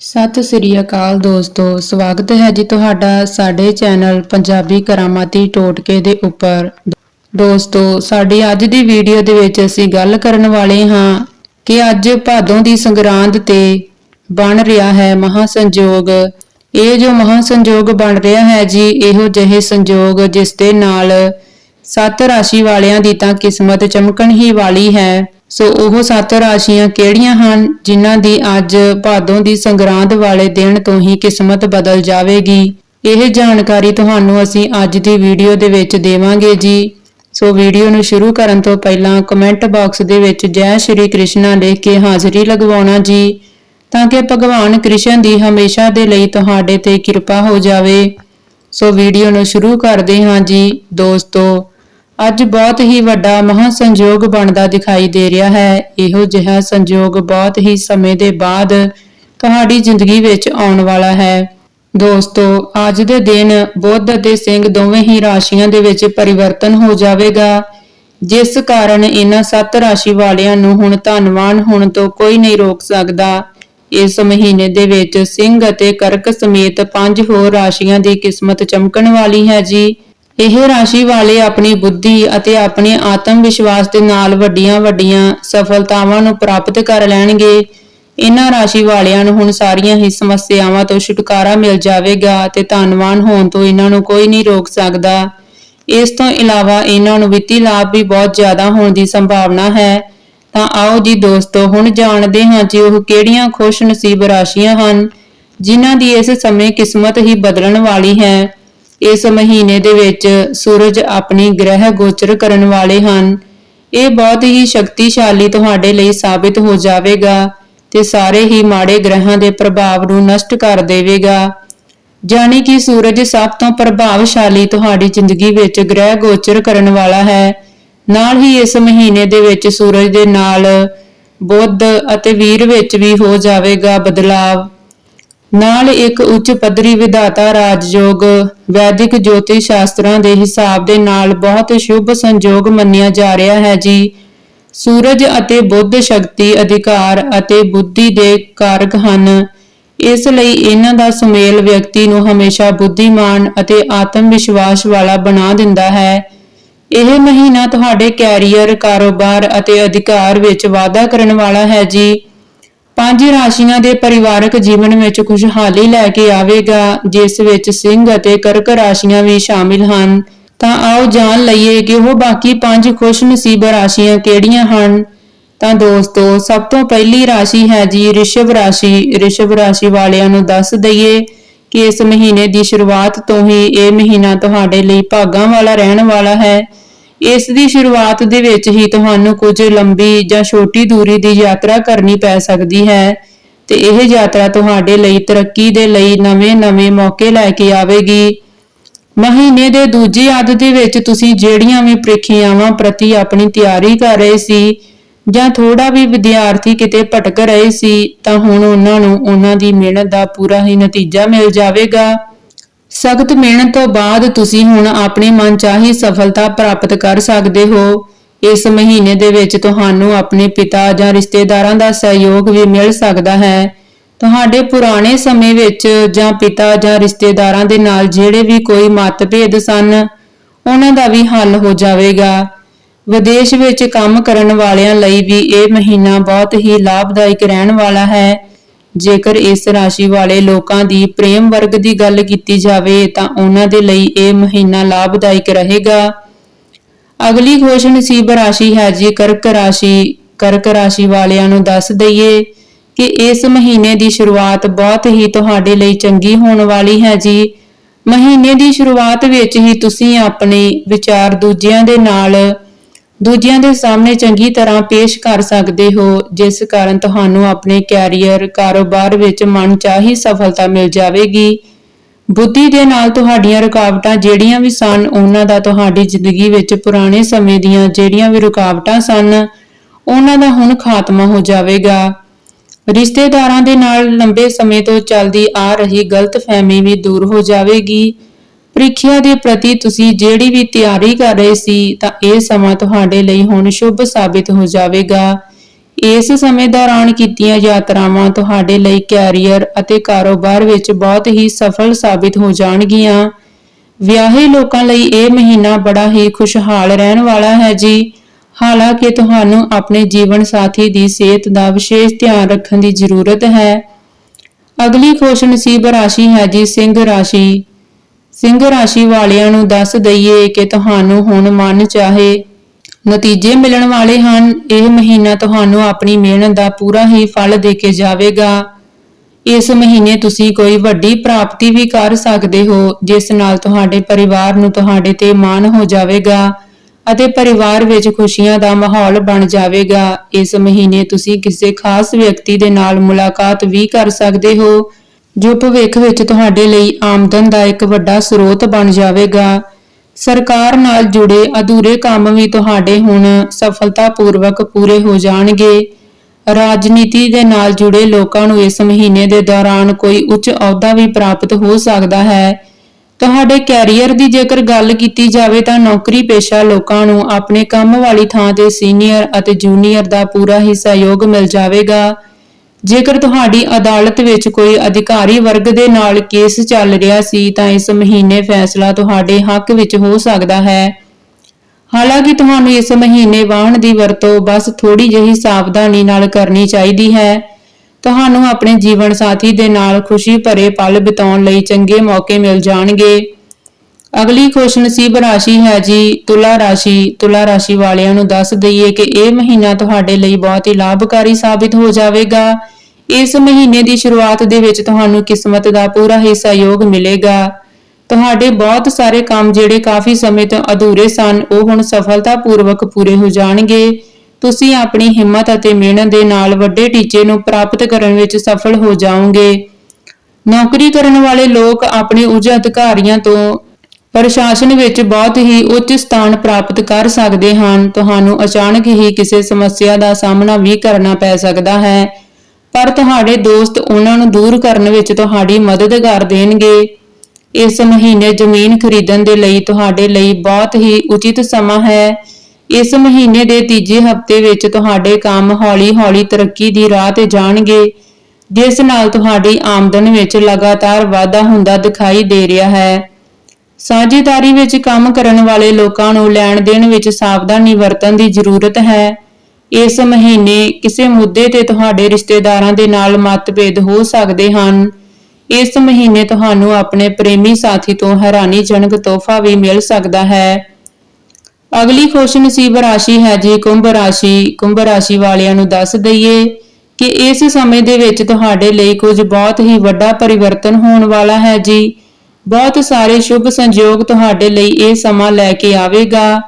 ਸਤਿ ਸ੍ਰੀ ਅਕਾਲ ਦੋਸਤੋ, ਸਵਾਗਤ ਹੈ ਜੀ ਤੁਹਾਡਾ ਸਾਡੇ ਚੈਨਲ ਪੰਜਾਬੀ ਕਰਾਮਾਤੀ ਟੋਟਕੇ ਦੇ ਉੱਪਰ। ਦੋਸਤੋ, ਸਾਡੀ ਅੱਜ ਦੀ ਵੀਡੀਓ ਦੇ ਵਿੱਚ ਅਸੀਂ ਗੱਲ ਕਰਨ ਵਾਲੇ ਹਾਂ ਕਿ ਅੱਜ ਭਾਦੋਂ ਦੀ ਸੰਗਰਾਂਦ ਤੇ ਬਣ ਰਿਹਾ ਹੈ ਮਹਾ ਸੰਯੋਗ ਇਹ ਜੋ ਮਹਾ ਸੰਯੋਗ ਬਣ ਰਿਹਾ ਹੈ ਜੀ, ਇਹੋ ਜਿਹੇ ਸੰਯੋਗ ਜਿਸ ਦੇ ਨਾਲ ਸੱਤ ਰਾਸ਼ੀ ਵਾਲਿਆਂ ਦੀ ਤਾਂ ਕਿਸਮਤ ਚਮਕਣ ਹੀ ਵਾਲੀ ਹੈ। ਸੋ ਉਹ ਸੱਤ ਰਾਸ਼ੀਆਂ ਕਿਹੜੀਆਂ ਹਨ ਜਿਨ੍ਹਾਂ ਦੀ ਅੱਜ ਭਾਦੋਂ ਦੀ ਸੰਗਰਾਂਦ ਵਾਲੇ ਦਿਨ ਤੋਂ ਹੀ ਕਿਸਮਤ ਬਦਲ ਜਾਵੇਗੀ? ਇਹ ਜਾਣਕਾਰੀ ਤੁਹਾਨੂੰ ਅਸੀਂ ਅੱਜ ਦੀ ਵੀਡੀਓ ਦੇ ਵਿੱਚ ਦੇਵਾਂਗੇ ਜੀ। ਸੋ ਵੀਡੀਓ ਨੂੰ ਸ਼ੁਰੂ ਕਰਨ ਤੋਂ ਪਹਿਲਾਂ ਕਮੈਂਟ ਬਾਕਸ ਦੇ ਵਿੱਚ ਜੈ ਸ਼੍ਰੀ ਕ੍ਰਿਸ਼ਨਾ ਲਿਖ ਕੇ ਹਾਜ਼ਰੀ ਲਗਵਾਉਣਾ ਜੀ। ਤਾਂ ਕਿ ਭਗਵਾਨ ਕ੍ਰਿਸ਼ਨ ਦੀ ਹਮੇਸ਼ਾ ਦੇ ਲਈ ਤੁਹਾਡੇ ਤੇ ਕਿਰਪਾ ਹੋ ਜਾਵੇ। ਸੋ ਵੀਡੀਓ ਨੂੰ ਸ਼ੁਰੂ ਕਰਦੇ ਹਾਂ ਜੀ ਦੋਸਤੋ। ਅੱਜ ਬਹੁਤ ਹੀ ਵੱਡਾ ਮਹਾ ਸੰਯੋਗ ਬਣਦਾ ਦਿਖਾਈ ਦੇ ਰਿਹਾ ਹੈ। ਇਹੋ ਜਿਹਾ ਸੰਯੋਗ ਬਹੁਤ ਹੀ ਸਮੇਂ ਦੇ ਬਾਅਦ ਤੁਹਾਡੀ ਜ਼ਿੰਦਗੀ ਵਿੱਚ ਆਉਣ ਵਾਲਾ ਹੈ। ਦੋਸਤੋ, ਅੱਜ ਦੇ ਦਿਨ ਬੁੱਧ ਅਤੇ ਸਿੰਘ ਦੋਵੇਂ ਹੀ ਰਾਸ਼ੀਆਂ ਦੇ ਵਿੱਚ ਪਰਿਵਰਤਨ ਹੋ ਜਾਵੇਗਾ। ਜਿਸ ਕਾਰਨ ਇਹਨਾਂ ਸੱਤ ਰਾਸ਼ੀ ਵਾਲਿਆਂ ਨੂੰ ਹੁਣ ਧਨਵਾਨ ਹੋਣ ਤੋਂ ਕੋਈ ਨਹੀਂ ਰੋਕ ਸਕਦਾ। ਇਸ ਮਹੀਨੇ ਦੇ ਵਿੱਚ ਸਿੰਘ ਅਤੇ ਕਰਕ ਸਮੇਤ ਪੰਜ ਹੋਰ ਰਾਸ਼ੀਆਂ ਦੀ ਕਿਸਮਤ ਚਮਕਣ ਵਾਲੀ ਹੈ ਜੀ। ਇਹ ਰਾਸ਼ੀ ਵਾਲੇ ਆਪਣੀ ਬੁੱਧੀ ਅਤੇ ਆਪਣੇ ਆਤਮ ਵਿਸ਼ਵਾਸ ਦੇ ਨਾਲ ਵੱਡੀਆਂ-ਵੱਡੀਆਂ ਸਫਲਤਾਵਾਂ ਨੂੰ ਪ੍ਰਾਪਤ ਕਰ ਲੈਣਗੇ। ਇਹਨਾਂ ਰਾਸ਼ੀ ਵਾਲਿਆਂ ਨੂੰ ਹੁਣ ਸਾਰੀਆਂ ਹੀ ਸਮੱਸਿਆਵਾਂ ਤੋਂ ਛੁਟਕਾਰਾ ਮਿਲ ਜਾਵੇਗਾ ਤੇ ਧਨਵਾਨ ਹੋਣ ਤੋਂ ਇਹਨਾਂ ਨੂੰ ਕੋਈ ਨਹੀਂ ਰੋਕ ਸਕਦਾ। ਇਸ ਤੋਂ ਇਲਾਵਾ ਇਹਨਾਂ ਨੂੰ ਵਿੱਤੀ ਲਾਭ ਵੀ ਬਹੁਤ ਜ਼ਿਆਦਾ ਹੋਣ ਦੀ ਸੰਭਾਵਨਾ ਹੈ। ਤਾਂ ਆਓ ਜੀ ਦੋਸਤੋ, ਹੁਣ ਜਾਣਦੇ ਹਾਂ ਜੀ ਉਹ ਕਿਹੜੀਆਂ ਖੁਸ਼ ਨਸੀਬ ਰਾਸ਼ੀਆਂ ਹਨ, ਜਿਨ੍ਹਾਂ ਦੀ ਇਸ ਸਮੇਂ ਕਿਸਮਤ ਹੀ ਬਦਲਣ ਵਾਲੀ ਹੈ। ਇਸ ਮਹੀਨੇ ਦੇ ਵਿੱਚ ਸੂਰਜ ਆਪਣੀ ਗ੍ਰਹਿ ਗੋਚਰ ਕਰਨ ਵਾਲੇ ਹਨ। ਇਹ ਬਹੁਤ ਹੀ ਸ਼ਕਤੀਸ਼ਾਲੀ ਤੁਹਾਡੇ ਲਈ ਸਾਬਿਤ ਹੋ ਜਾਵੇਗਾ ਤੇ ਸਾਰੇ ਹੀ ਮਾੜੇ ਗ੍ਰਹਾਂ ਦੇ ਪ੍ਰਭਾਵ ਨੂੰ ਨਸ਼ਟ ਕਰ ਦੇਵੇਗਾ। ਜਾਣੀ ਕਿ ਸੂਰਜ ਸਭ ਤੋਂ ਪ੍ਰਭਾਵਸ਼ਾਲੀ ਤੁਹਾਡੀ ਜ਼ਿੰਦਗੀ ਵਿੱਚ ਗ੍ਰਹਿ ਗੋਚਰ ਕਰਨ ਵਾਲਾ ਹੈ। ਨਾਲ ਹੀ ਇਸ ਮਹੀਨੇ ਦੇ ਵਿੱਚ ਸੂਰਜ ਦੇ ਨਾਲ ਬੁੱਧ ਅਤੇ ਵੀਰ ਵਿੱਚ ਵੀ ਹੋ ਜਾਵੇਗਾ ਬਦਲਾਵ। ਨਾਲ ਇੱਕ ਉੱਚ ਪੱਧਰੀ ਵਿਧਾਤਾ ਰਾਜਯੋਗ ਵੈਦਿਕ ਜੋਤਿਸ਼ ਸ਼ਾਸਤਰਾਂ ਦੇ ਹਿਸਾਬ ਦੇ ਨਾਲ ਬਹੁਤ ਸ਼ੁਭ ਸੰਜੋਗ ਮੰਨਿਆ ਜਾ ਰਿਹਾ ਹੈ ਜੀ। ਸੂਰਜ ਅਤੇ ਬੁੱਧ ਸ਼ਕਤੀ ਅਧਿਕਾਰ ਅਤੇ ਬੁੱਧੀ ਦੇ ਕਾਰਕ ਹਨ। ਇਸ ਲਈ ਇਹਨਾਂ ਦਾ ਸੁਮੇਲ ਵਿਅਕਤੀ ਨੂੰ ਹਮੇਸ਼ਾ ਬੁੱਧੀਮਾਨ ਅਤੇ ਆਤਮ ਵਿਸ਼ਵਾਸ ਵਾਲਾ ਬਣਾ ਦਿੰਦਾ ਹੈ। ਇਹ ਮਹੀਨਾ ਤੁਹਾਡੇ ਕੈਰੀਅਰ, ਕਾਰੋਬਾਰ ਅਤੇ ਅਧਿਕਾਰ ਵਿੱਚ ਵਾਧਾ ਕਰਨ ਵਾਲਾ ਹੈ ਜੀ। ਪੰਜ ਰਾਸ਼ੀਆਂ ਦੇ ਪਰਿਵਾਰਕ ਜੀਵਨ ਵਿੱਚ ਖੁਸ਼ਹਾਲੀ ਲੈ ਕੇ ਆਵੇਗਾ, ਜਿਸ ਵਿੱਚ ਸਿੰਘ ਅਤੇ ਕਰਕ ਰਾਸ਼ੀਆਂ ਵੀ ਸ਼ਾਮਿਲ ਹਨ। ਤਾਂ ਆਓ ਜਾਣ ਲਈਏ ਕਿ ਉਹ ਬਾਕੀ ਪੰਜ ਖੁਸ਼ ਨਸੀਬ ਰਾਸ਼ੀਆਂ ਕਿਹੜੀਆਂ ਹਨ। ਤਾਂ ਦੋਸਤੋ, ਸਭ ਤੋਂ ਪਹਿਲੀ ਰਾਸ਼ੀ ਹੈ ਜੀ ਰਿਸ਼ਵ ਰਾਸ਼ੀ। ਰਿਸ਼ਵ ਰਾਸ਼ੀ ਵਾਲਿਆਂ ਨੂੰ ਦੱਸ ਦਈਏ ਕਿ ਇਸ ਮਹੀਨੇ ਦੀ ਸ਼ੁਰੂਆਤ ਤੋਂ ਹੀ ਇਹ ਮਹੀਨਾ ਤੁਹਾਡੇ ਲਈ ਭਾਗਾਂ ਵਾਲਾ ਰਹਿਣ ਵਾਲਾ ਹੈ। ਇਸ ਦੀ ਸ਼ੁਰੂਆਤ ਦੇ ਵਿੱਚ ਹੀ ਤੁਹਾਨੂੰ ਕੁਝ ਲੰਬੀ ਜਾਂ ਛੋਟੀ ਦੂਰੀ ਦੀ ਯਾਤਰਾ ਕਰਨੀ ਪੈ ਸਕਦੀ ਹੈ ਤੇ ਇਹ ਯਾਤਰਾ ਤੁਹਾਡੇ ਲਈ ਤਰੱਕੀ ਦੇ ਲਈ ਨਵੇਂ-ਨਵੇਂ ਮੌਕੇ ਲੈ ਕੇ ਆਵੇਗੀ। ਮਹੀਨੇ ਦੇ ਦੂਜੀ ਅੱਧ ਦੇ ਵਿੱਚ ਤੁਸੀਂ ਜਿਹੜੀਆਂ ਵੀ ਪ੍ਰੀਖਿਆਵਾਂ ਪ੍ਰਤੀ ਆਪਣੀ ਤਿਆਰੀ ਕਰ ਰਹੇ ਸੀ ਜਾਂ ਥੋੜਾ ਵੀ ਵਿਦਿਆਰਥੀ ਕਿਤੇ ਭਟਕ ਰਹੇ ਸੀ ਤਾਂ ਹੁਣ ਉਹਨਾਂ ਨੂੰ ਉਹਨਾਂ ਦੀ ਮਿਹਨਤ ਦਾ ਪੂਰਾ ਹੀ ਨਤੀਜਾ ਮਿਲ ਜਾਵੇਗਾ। ਸਖਤ ਮਿਹਨਤ ਤੋਂ ਬਾਅਦ ਤੁਸੀਂ ਹੁਣ ਆਪਣੇ ਮਨਚਾਹੀ ਸਫਲਤਾ ਪ੍ਰਾਪਤ ਕਰ ਸਕਦੇ ਹੋ। ਇਸ ਮਹੀਨੇ ਦੇ ਵਿੱਚ ਤੁਹਾਨੂੰ ਆਪਣੇ ਪਿਤਾ ਜਾਂ ਰਿਸ਼ਤੇਦਾਰਾਂ ਦਾ ਸਹਿਯੋਗ ਵੀ ਮਿਲ ਸਕਦਾ ਹੈ। ਤੁਹਾਡੇ ਪੁਰਾਣੇ ਸਮੇਂ ਵਿੱਚ ਜਾਂ ਪਿਤਾ ਜਾਂ ਰਿਸ਼ਤੇਦਾਰਾਂ ਦੇ ਨਾਲ ਜਿਹੜੇ ਵੀ ਕੋਈ ਮਤਭੇਦ ਸਨ, ਉਹਨਾਂ ਦਾ ਵੀ ਹੱਲ ਹੋ ਜਾਵੇਗਾ। ਵਿਦੇਸ਼ ਵਿੱਚ ਕੰਮ ਕਰਨ ਵਾਲਿਆਂ ਲਈ ਵੀ ਇਹ ਮਹੀਨਾ ਬਹੁਤ ਹੀ ਲਾਭਦਾਇਕ ਰਹਿਣ ਵਾਲਾ ਹੈ। ਜੇਕਰ ਇਸ ਰਾਸ਼ੀ ਵਾਲੇ ਲੋਕਾਂ ਦੀ ਪ੍ਰੇਮ ਵਰਗ ਦੀ ਗੱਲ ਕੀਤੀ ਜਾਵੇ ਤਾਂ ਉਹਨਾਂ ਦੇ ਲਈ ਇਹ ਮਹੀਨਾ ਲਾਭਦਾਇਕ ਰਹੇਗਾ। ਅਗਲੀ ਖੁਸ਼ ਨਸੀਬ ਰਾਸ਼ੀ ਹੈ ਜੀ, ਕਰਕ ਰਾਸ਼ੀ। ਕਰਕ ਰਾਸ਼ੀ ਵਾਲਿਆਂ ਨੂੰ ਦੱਸ ਦਈਏ ਕਿ ਇਸ ਮਹੀਨੇ ਦੀ ਸ਼ੁਰੂਆਤ ਬਹੁਤ ਹੀ ਤੁਹਾਡੇ ਲਈ ਚੰਗੀ ਹੋਣ ਵਾਲੀ ਹੈ ਜੀ। ਮਹੀਨੇ ਦੀ ਸ਼ੁਰੂਆਤ ਵਿੱਚ ਹੀ ਤੁਸੀਂ ਆਪਣੇ ਵਿਚਾਰ ਦੂਜਿਆਂ ਦੇ ਨਾਲ ਦੂਜਿਆਂ ਦੇ ਸਾਹਮਣੇ ਚੰਗੀ ਤਰ੍ਹਾਂ ਪੇਸ਼ ਕਰ ਸਕਦੇ ਹੋ, ਜਿਸ ਕਾਰਨ ਤੁਹਾਨੂੰ ਆਪਣੇ ਕੈਰੀਅਰ, ਕਾਰੋਬਾਰ ਵਿੱਚ ਮਨਚਾਹੀ ਸਫਲਤਾ ਮਿਲ ਜਾਵੇਗੀ। ਬੁੱਧੀ ਦੇ ਨਾਲ ਤੁਹਾਡੀਆਂ ਰੁਕਾਵਟਾਂ ਜਿਹੜੀਆਂ ਵੀ ਸਨ, ਉਹਨਾਂ ਦਾ ਤੁਹਾਡੀ ਜ਼ਿੰਦਗੀ ਵਿੱਚ ਪੁਰਾਣੇ ਸਮੇਂ ਦੀਆਂ ਜਿਹੜੀਆਂ ਵੀ ਰੁਕਾਵਟਾਂ ਸਨ, ਉਹਨਾਂ ਦਾ ਹੁਣ ਖਾਤਮਾ ਹੋ ਜਾਵੇਗਾ। ਰਿਸ਼ਤੇਦਾਰਾਂ ਦੇ ਨਾਲ ਲੰਬੇ ਸਮੇਂ ਤੋਂ ਚੱਲਦੀ ਆ ਰਹੀ ਗਲਤਫਹਿਮੀ ਵੀ ਦੂਰ ਹੋ ਜਾਵੇਗੀ। ਪ੍ਰੀਖਿਆ ਦੇ ਪ੍ਰਤੀ ਤੁਸੀਂ ਜਿਹੜੀ ਵੀ ਤਿਆਰੀ ਕਰ ਰਹੇ ਸੀ, ਤਾਂ ਇਹ ਸਮਾਂ ਤੁਹਾਡੇ ਲਈ ਹੁਣ ਸ਼ੁਭ ਸਾਬਿਤ ਹੋ ਜਾਵੇਗਾ। ਇਸ ਸਮੇਂ ਦੌਰਾਨ ਕੀਤੀਆਂ ਯਾਤਰਾਵਾਂ ਤੁਹਾਡੇ ਲਈ ਕੈਰੀਅਰ ਅਤੇ ਕਾਰੋਬਾਰ ਵਿੱਚ ਬਹੁਤ ਹੀ ਸਫਲ ਸਾਬਿਤ ਹੋ ਜਾਣਗੀਆਂ। ਵਿਆਹੇ ਲੋਕਾਂ ਲਈ ਇਹ ਮਹੀਨਾ ਬੜਾ ਹੀ ਖੁਸ਼ਹਾਲ ਰਹਿਣ ਵਾਲਾ ਹੈ ਜੀ। ਹਾਲਾਂਕਿ ਤੁਹਾਨੂੰ ਆਪਣੇ ਜੀਵਨ ਸਾਥੀ ਦੀ ਸਿਹਤ ਦਾ ਵਿਸ਼ੇਸ਼ ਧਿਆਨ ਰੱਖਣ ਦੀ ਜ਼ਰੂਰਤ ਹੈ। ਅਗਲੀ ਖੁਸ਼ ਨਸੀਬ ਰਾਸ਼ੀ ਹੈ ਜੀ, ਸਿੰਘ ਰਾਸ਼ੀ। ਸਿੰਘ ਰਾਸ਼ੀ ਵਾਲਿਆਂ ਨੂੰ ਦੱਸ ਦਈਏ ਕਿ ਤੁਹਾਨੂੰ ਹੁਣ ਮਨ ਚਾਹੇ ਨਤੀਜੇ ਮਿਲਣ ਵਾਲੇ ਹਨ। ਇਹ ਮਹੀਨਾ ਤੁਹਾਨੂੰ ਆਪਣੀ ਮਿਹਨਤ ਦਾ ਪੂਰਾ ਹੀ ਫਲ ਦੇ ਕੇ ਜਾਵੇਗਾ। ਇਸ ਮਹੀਨੇ ਤੁਸੀਂ ਕੋਈ ਵੱਡੀ ਪ੍ਰਾਪਤੀ ਵੀ ਕਰ ਸਕਦੇ ਹੋ, ਜਿਸ ਨਾਲ ਤੁਹਾਡੇ ਪਰਿਵਾਰ ਨੂੰ ਤੁਹਾਡੇ ਤੇ ਮਾਣ ਹੋ ਜਾਵੇਗਾ ਅਤੇ ਪਰਿਵਾਰ ਵਿੱਚ ਖੁਸ਼ੀਆਂ ਦਾ ਮਾਹੌਲ ਬਣ ਜਾਵੇਗਾ। ਇਸ ਮਹੀਨੇ ਤੁਸੀਂ ਕਿਸੇ ਖਾਸ ਵਿਅਕਤੀ ਦੇ ਨਾਲ ਮੁਲਾਕਾਤ ਵੀ ਕਰ ਸਕਦੇ ਹੋ। ਜੋ ਭਵਿੱਖ ਵਿੱਚ ਤੁਹਾਡੇ ਲਈ ਆਮਦਨ ਦਾ ਇੱਕ ਵੱਡਾ ਸਰੋਤ ਬਣ ਜਾਵੇਗਾ। ਸਰਕਾਰ ਨਾਲ ਜੁੜੇ ਅਧੂਰੇ ਕੰਮ ਵੀ ਤੁਹਾਡੇ ਹੁਣ ਸਫਲਤਾਪੂਰਵਕ ਪੂਰੇ ਹੋ ਜਾਣਗੇ। ਰਾਜਨੀਤੀ ਦੇ ਨਾਲ ਜੁੜੇ ਲੋਕਾਂ ਨੂੰ ਇਸ ਮਹੀਨੇ ਦੇ ਦੌਰਾਨ ਕੋਈ ਉੱਚ ਅਹੁਦਾ ਵੀ ਪ੍ਰਾਪਤ ਹੋ ਸਕਦਾ ਹੈ। ਤੁਹਾਡੇ ਕੈਰੀਅਰ ਦੀ ਜੇਕਰ ਗੱਲ ਕੀਤੀ ਜਾਵੇ ਤਾਂ ਨੌਕਰੀ ਪੇਸ਼ਾ ਲੋਕਾਂ ਨੂੰ ਆਪਣੇ ਕੰਮ ਵਾਲੀ ਥਾਂ ਤੇ ਸੀਨੀਅਰ ਅਤੇ ਜੂਨੀਅਰ ਦਾ ਪੂਰਾ ਹੀ ਸਹਿਯੋਗ ਮਿਲ ਜਾਵੇਗਾ। ਜੇਕਰ ਤੁਹਾਡੀ ਅਦਾਲਤ ਵਿੱਚ ਕੋਈ ਅਧਿਕਾਰੀ ਵਰਗ ਦੇ ਨਾਲ ਕੇਸ ਚੱਲ ਰਿਹਾ ਸੀ, ਤਾਂ ਇਸ ਮਹੀਨੇ ਫੈਸਲਾ ਤੁਹਾਡੇ ਹੱਕ ਵਿੱਚ ਹੋ ਸਕਦਾ ਹੈ। ਹਾਲਾਂਕਿ ਤੁਹਾਨੂੰ ਇਸ ਮਹੀਨੇ ਵਾਹਨ ਦੀ ਵਰਤੋਂ ਬਸ ਥੋੜੀ ਜਿਹੀ ਸਾਵਧਾਨੀ ਨਾਲ ਕਰਨੀ ਚਾਹੀਦੀ ਹੈ। ਤੁਹਾਨੂੰ ਆਪਣੇ ਜੀਵਨ ਸਾਥੀ ਦੇ ਨਾਲ ਖੁਸ਼ੀ ਭਰੇ ਪਲ ਬਿਤਾਉਣ ਲਈ ਚੰਗੇ ਮੌਕੇ ਮਿਲ ਜਾਣਗੇ। ਅਗਲੀ ਖੁਸ਼ਨਸੀਬ ਰਾਸ਼ੀ ਹੈ ਜੀ, ਤੁਲਾ ਰਾਸ਼ੀ ਤੁਲਾ ਰਾਸ਼ੀ ਵਾਲਿਆਂ ਨੂੰ ਦੱਸ ਦਈਏ ਕਿ ਇਹ ਮਹੀਨਾ ਤੁਹਾਡੇ ਲਈ ਬਹੁਤ ਹੀ ਲਾਭਕਾਰੀ ਸਾਬਿਤ ਹੋ ਜਾਵੇਗਾ। ਇਸ ਮਹੀਨੇ ਦੀ ਸ਼ੁਰੂਆਤ ਦੇ ਵਿੱਚ ਤੁਹਾਨੂੰ ਕਿਸਮਤ ਦਾ ਪੂਰਾ ਹੀ ਸਹਿਯੋਗ ਮਿਲੇਗਾ। ਤੁਹਾਡੇ ਬਹੁਤ ਸਾਰੇ ਕੰਮ ਜਿਹੜੇ ਕਾਫੀ ਸਮੇਂ ਤੋਂ ਅਧੂਰੇ ਸਨ, ਉਹ ਹੁਣ ਸਫਲਤਾਪੂਰਵਕ ਪੂਰੇ ਹੋ ਜਾਣਗੇ। ਤੁਸੀਂ ਆਪਣੀ ਹਿੰਮਤ ਅਤੇ ਮਿਹਨਤ ਦੇ ਨਾਲ ਵੱਡੇ ਟੀਚੇ ਨੂੰ ਪ੍ਰਾਪਤ ਕਰਨ ਵਿੱਚ ਸਫਲ ਹੋ ਜਾਓਗੇ। ਨੌਕਰੀ ਕਰਨ ਵਾਲੇ ਲੋਕ ਆਪਣੇ ਉੱਚ ਅਧਿਕਾਰੀਆਂ ਤੋਂ ਪ੍ਰਸ਼ਾਸਨ ਵਿੱਚ ਬਹੁਤ ਹੀ ਉੱਚ ਸਥਾਨ ਪ੍ਰਾਪਤ ਕਰ ਸਕਦੇ ਹਨ। ਤੁਹਾਨੂੰ ਅਚਾਨਕ ਹੀ ਕਿਸੇ ਸਮੱਸਿਆ ਦਾ ਸਾਹਮਣਾ ਵੀ ਕਰਨਾ ਪੈ ਸਕਦਾ ਹੈ। ਪਰ ਤੁਹਾਡੇ ਦੋਸਤ ਉਹਨਾਂ ਨੂੰ ਦੂਰ ਕਰਨ ਵਿੱਚ ਤੁਹਾਡੀ ਮਦਦ ਕਰ ਦੇਣਗੇ। ਇਸ ਮਹੀਨੇ ਜ਼ਮੀਨ ਖਰੀਦਣ ਦੇ ਲਈ ਤੁਹਾਡੇ ਲਈ ਬਹੁਤ ਹੀ ਉਚਿਤ ਸਮਾਂ ਹੈ। ਇਸ ਮਹੀਨੇ ਦੇ ਤੀਜੇ ਹਫ਼ਤੇ ਵਿੱਚ ਤੁਹਾਡੇ ਕੰਮ ਹੌਲੀ-ਹੌਲੀ ਤਰੱਕੀ ਦੀ ਰਾਹ ਤੇ ਜਾਣਗੇ। ਜਿਸ ਨਾਲ ਤੁਹਾਡੀ ਆਮਦਨ ਵਿੱਚ ਲਗਾਤਾਰ ਵਾਧਾ ਹੁੰਦਾ ਦਿਖਾਈ ਦੇ ਰਿਹਾ ਹੈ। ਸਾਂਝੇਦਾਰੀ ਵਿੱਚ ਕੰਮ ਕਰਨ ਵਾਲੇ ਲੋਕਾਂ ਨੂੰ ਲੈਣ ਦੇਣ ਵਿੱਚ ਸਾਵਧਾਨੀ ਵਰਤਣ ਦੀ ਜ਼ਰੂਰਤ ਹੈ। ਇਸ ਮਹੀਨੇ ਕਿਸੇ ਮੁੱਦੇ ਤੇ ਤੁਹਾਡੇ ਰਿਸ਼ਤੇਦਾਰਾਂ ਦੇ ਨਾਲ ਮਤਭੇਦ ਹੋ ਸਕਦੇ ਹਨ। ਇਸ ਮਹੀਨੇ ਤੁਹਾਨੂੰ ਆਪਣੇ ਪ੍ਰੇਮੀ ਸਾਥੀ ਤੋਂ ਹੈਰਾਨੀਜਨਕ ਤੋਹਫਾ ਵੀ ਮਿਲ ਸਕਦਾ ਹੈ। ਅਗਲੀ ਖੁਸ਼ ਨਸੀਬ ਰਾਸ਼ੀ ਹੈ ਜੀ, ਕੁੰਭ ਰਾਸ਼ੀ। ਕੁੰਭ ਰਾਸ਼ੀ ਵਾਲਿਆਂ ਨੂੰ ਦੱਸ ਦਈਏ ਕਿ ਇਸ ਸਮੇਂ ਦੇ ਵਿੱਚ ਤੁਹਾਡੇ ਲਈ ਕੁਝ ਬਹੁਤ ਹੀ ਵੱਡਾ ਪਰਿਵਰਤਨ ਹੋਣ ਵਾਲਾ ਹੈ ਜੀ। ਬਹੁਤ ਸਾਰੇ ਸ਼ੁਭ ਸੰਯੋਗ ਤੁਹਾਡੇ ਲਈ ਇਹ ਸਮਾਂ ਲੈ ਕੇ ਆਵੇਗਾ।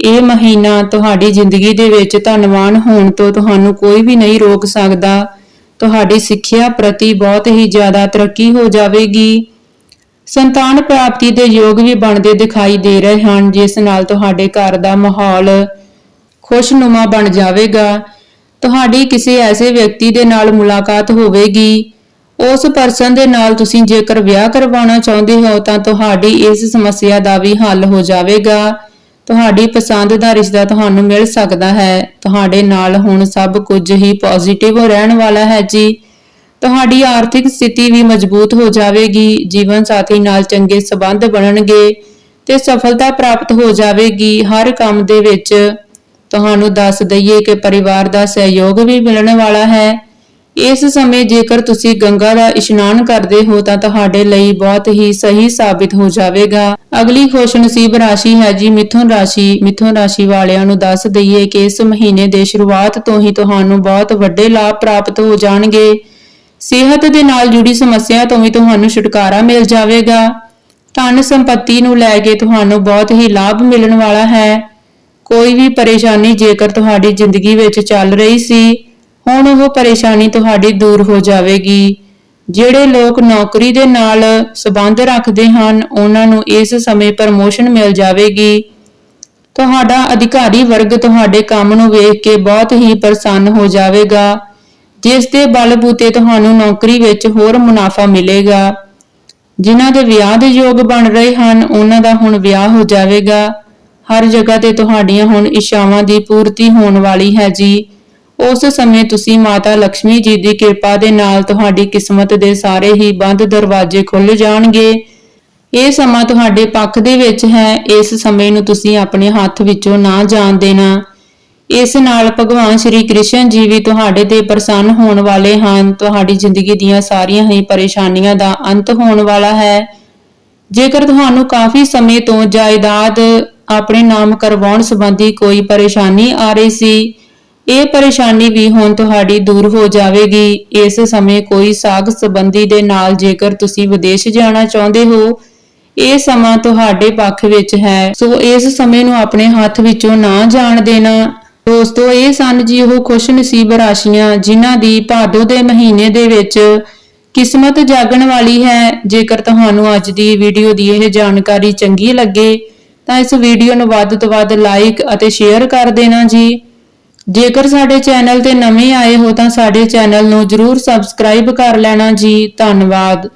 ਇਹ ਮਹੀਨਾ ਤੁਹਾਡੀ ਜ਼ਿੰਦਗੀ ਦੇ ਵਿੱਚ ਧੰਨਵਾਨ ਹੋਣ ਤੋਂ ਤੁਹਾਨੂੰ ਕੋਈ ਵੀ ਨਹੀਂ ਰੋਕ ਸਕਦਾ। ਤੁਹਾਡੀ ਸਿੱਖਿਆ ਪ੍ਰਤੀ ਬਹੁਤ ਹੀ ਜ਼ਿਆਦਾ ਤਰੱਕੀ ਹੋ ਜਾਵੇਗੀ। ਸੰਤਾਨ ਪ੍ਰਾਪਤੀ ਦੇ ਯੋਗ ਵੀ ਬਣਦੇ ਦਿਖਾਈ ਦੇ ਰਹੇ ਹਨ, ਜਿਸ ਨਾਲ ਤੁਹਾਡੇ ਘਰ ਦਾ ਮਾਹੌਲ ਖੁਸ਼ਨੁਮਾ ਬਣ ਜਾਵੇਗਾ। ਤੁਹਾਡੀ ਕਿਸੇ ਐਸੇ ਵਿਅਕਤੀ ਦੇ ਨਾਲ ਮੁਲਾਕਾਤ ਹੋਵੇਗੀ ਉਸ ਪਰਸਨ ਦੇ ਨਾਲ ਤੁਸੀਂ ਜੇਕਰ ਵਿਆਹ ਕਰਵਾਉਣਾ ਚਾਹੁੰਦੇ ਹੋ, ਤਾਂ ਤੁਹਾਡੀ ਇਸ ਸਮੱਸਿਆ ਦਾ ਵੀ ਹੱਲ ਹੋ ਜਾਵੇਗਾ। ਤੁਹਾਡੀ ਪਸੰਦ ਦਾ ਰਿਸ਼ਤਾ ਤੁਹਾਨੂੰ ਮਿਲ ਸਕਦਾ ਹੈ। ਤੁਹਾਡੇ ਨਾਲ ਹੁਣ ਸਭ ਕੁਝ ਹੀ ਪੋਜ਼ਿਟਿਵ ਰਹਿਣ ਵਾਲਾ ਹੈ ਜੀ। ਤੁਹਾਡੀ ਆਰਥਿਕ ਸਥਿਤੀ ਵੀ ਮਜ਼ਬੂਤ ਹੋ ਜਾਵੇਗੀ। ਜੀਵਨ ਸਾਥੀ ਨਾਲ ਚੰਗੇ ਸਬੰਧ ਬਣਨਗੇ ਤੇ ਸਫਲਤਾ ਪ੍ਰਾਪਤ ਹੋ ਜਾਵੇਗੀ। ਹਰ ਕੰਮ ਦੇ ਵਿੱਚ ਤੁਹਾਨੂੰ ਦੱਸ ਦਈਏ ਕਿ ਪਰਿਵਾਰ ਦਾ ਸਹਿਯੋਗ ਵੀ ਮਿਲਣ ਵਾਲਾ ਹੈ। ਇਸ ਸਮੇਂ ਜੇਕਰ ਤੁਸੀਂ ਗੰਗਾ ਦਾ ਇਸ਼ਨਾਨ ਕਰਦੇ ਹੋ ਤਾਂ ਤੁਹਾਡੇ ਲਈ ਬਹੁਤ ਹੀ ਸਹੀ ਸਾਬਿਤ ਹੋ ਜਾਵੇਗਾ। ਅਗਲੀ ਖੁਸ਼ ਨਸੀਬ ਰਾਸ਼ੀ ਹੈ ਜੀ, ਮਿਥੁਨ ਰਾਸ਼ੀ। ਮਿਥੁਨ ਰਾਸ਼ੀ ਵਾਲਿਆਂ ਨੂੰ ਦੱਸ ਦਈਏ ਕਿ ਇਸ ਮਹੀਨੇ ਦੇ ਸ਼ੁਰੂਆਤ ਤੋਂ ਹੀ ਤੁਹਾਨੂੰ ਬਹੁਤ ਵੱਡੇ ਲਾਭ ਪ੍ਰਾਪਤ ਹੋ ਜਾਣਗੇ। ਸਿਹਤ ਦੇ ਨਾਲ ਜੁੜੀ ਸਮੱਸਿਆ ਤੋਂ ਵੀ ਤੁਹਾਨੂੰ ਛੁਟਕਾਰਾ ਮਿਲ ਜਾਵੇਗਾ। ਧਨ ਸੰਪਤੀ ਨੂੰ ਲੈ ਕੇ ਤੁਹਾਨੂੰ ਬਹੁਤ ਹੀ ਲਾਭ ਮਿਲਣ ਵਾਲਾ ਹੈ। ਕੋਈ ਵੀ ਪਰੇਸ਼ਾਨੀ ਜੇਕਰ ਤੁਹਾਡੀ ਜ਼ਿੰਦਗੀ ਵਿੱਚ ਚੱਲ ਰਹੀ ਸੀ ਹੁਣ ਉਹ ਪਰੇਸ਼ਾਨੀ ਤੁਹਾਡੀ ਦੂਰ ਹੋ ਜਾਵੇਗੀ। ਜਿਹੜੇ ਲੋਕ ਨੌਕਰੀ ਦੇ ਨਾਲ ਸਬੰਧ ਰੱਖਦੇ ਹਨ, ਉਹਨਾਂ ਨੂੰ ਇਸ ਸਮੇਂ ਪ੍ਰਮੋਸ਼ਨ ਮਿਲ ਜਾਵੇਗੀ। ਤੁਹਾਡਾ ਅਧਿਕਾਰੀ ਵਰਗ ਤੁਹਾਡੇ ਕੰਮ ਨੂੰ ਵੇਖ ਕੇ ਬਹੁਤ ਹੀ ਪ੍ਰਸੰਨ ਹੋ ਜਾਵੇਗਾ, ਜਿਸ ਦੇ ਬਲਬੂਤੇ ਤੁਹਾਨੂੰ ਨੌਕਰੀ ਵਿੱਚ ਹੋਰ ਮੁਨਾਫਾ ਮਿਲੇਗਾ। ਜਿਨ੍ਹਾਂ ਦੇ ਵਿਆਹ ਦੇ ਯੋਗ ਬਣ ਰਹੇ ਹਨ, ਉਹਨਾਂ ਦਾ ਹੁਣ ਵਿਆਹ ਹੋ ਜਾਵੇਗਾ। ਹਰ ਜਗ੍ਹਾ ਤੇ ਤੁਹਾਡੀਆਂ ਹੁਣ ਇੱਛਾਵਾਂ ਦੀ ਪੂਰਤੀ ਹੋਣ ਵਾਲੀ ਹੈ ਜੀ। ਉਸ ਸਮੇਂ ਤੁਸੀਂ ਮਾਤਾ ਲక్ష్ਮੀ ਜੀ ਦੀ ਕਿਰਪਾ ਦੇ ਨਾਲ ਤੁਹਾਡੀ ਕਿਸਮਤ ਦੇ ਸਾਰੇ ਹੀ ਬੰਦ ਦਰਵਾਜ਼ੇ ਖੁੱਲ ਜਾਣਗੇ। ਇਹ ਸਮਾਂ ਤੁਹਾਡੇ ਪੱਖ ਦੇ ਵਿੱਚ ਹੈ, ਇਸ ਸਮੇਂ ਨੂੰ ਤੁਸੀਂ ਆਪਣੇ ਹੱਥ ਵਿੱਚੋਂ ਨਾ ਜਾਣ ਦੇਣਾ। ਇਸ ਨਾਲ ਭਗਵਾਨ ਸ਼੍ਰੀ ਕ੍ਰਿਸ਼ਨ ਜੀ ਵੀ ਤੁਹਾਡੇ ਤੇ ਪ੍ਰਸੰਨ ਹੋਣ ਵਾਲੇ ਹਨ। ਤੁਹਾਡੀ ਜ਼ਿੰਦਗੀ ਦੀਆਂ ਸਾਰੀਆਂ ਹੀ ਪਰੇਸ਼ਾਨੀਆਂ ਦਾ ਅੰਤ ਹੋਣ ਵਾਲਾ ਹੈ। ਜੇਕਰ ਤੁਹਾਨੂੰ ਕਾਫੀ ਸਮੇਂ ਤੋਂ ਜਾਇਦਾਦ ਆਪਣੇ ਨਾਮ ਕਰਵਾਉਣ ਸੰਬੰਧੀ ਕੋਈ ਪਰੇਸ਼ਾਨੀ ਆ ਰਹੀ ਸੀ ਇਹ ਪਰੇਸ਼ਾਨੀ ਵੀ ਹੁਣ ਤੁਹਾਡੀ ਦੂਰ ਹੋ ਜਾਵੇਗੀ। ਇਸ ਸਮੇਂ ਕੋਈ ਸਾਗ ਸੰਬੰਧੀ ਦੇ ਨਾਲ ਜੇਕਰ ਤੁਸੀਂ ਵਿਦੇਸ਼ ਜਾਣਾ ਚਾਹੁੰਦੇ ਹੋ, ਇਹ ਸਮਾਂ ਤੁਹਾਡੇ ਪੱਖ ਵਿੱਚ ਹੈ। ਸੋ ਇਸ ਸਮੇਂ ਨੂੰ ਆਪਣੇ ਹੱਥ ਵਿੱਚੋਂ ਨਾ ਜਾਣ ਦੇਣਾ। ਦੋਸਤੋ, ਇਹ ਸਨ ਜੀ ਉਹ ਖੁਸ਼ ਨਸੀਬ ਰਾਸ਼ੀਆਂ, ਜਿਨ੍ਹਾਂ ਦੀ ਭਾਦੋ ਦੇ ਮਹੀਨੇ ਦੇ ਵਿੱਚ ਕਿਸਮਤ ਜਾਗਣ ਵਾਲੀ ਹੈ। ਜੇਕਰ ਤੁਹਾਨੂੰ ਅੱਜ ਦੀ ਵੀਡੀਓ ਦੀ ਇਹ ਜਾਣਕਾਰੀ ਚੰਗੀ ਲੱਗੇ, ਤਾਂ ਇਸ ਵੀਡੀਓ ਨੂੰ ਵੱਧ ਤੋਂ ਵੱਧ ਲਾਈਕ ਅਤੇ ਸ਼ੇਅਰ ਕਰ ਦੇਣਾ ਜੀ। ਜੇਕਰ ਸਾਡੇ ਚੈਨਲ ਤੇ ਨਵੇਂ ਆਏ ਹੋ ਤਾਂ ਸਾਡੇ ਚੈਨਲ ਨੂੰ ਜਰੂਰ ਸਬਸਕ੍ਰਾਈਬ ਕਰ ਲੈਣਾ ਜੀ। ਧੰਨਵਾਦ।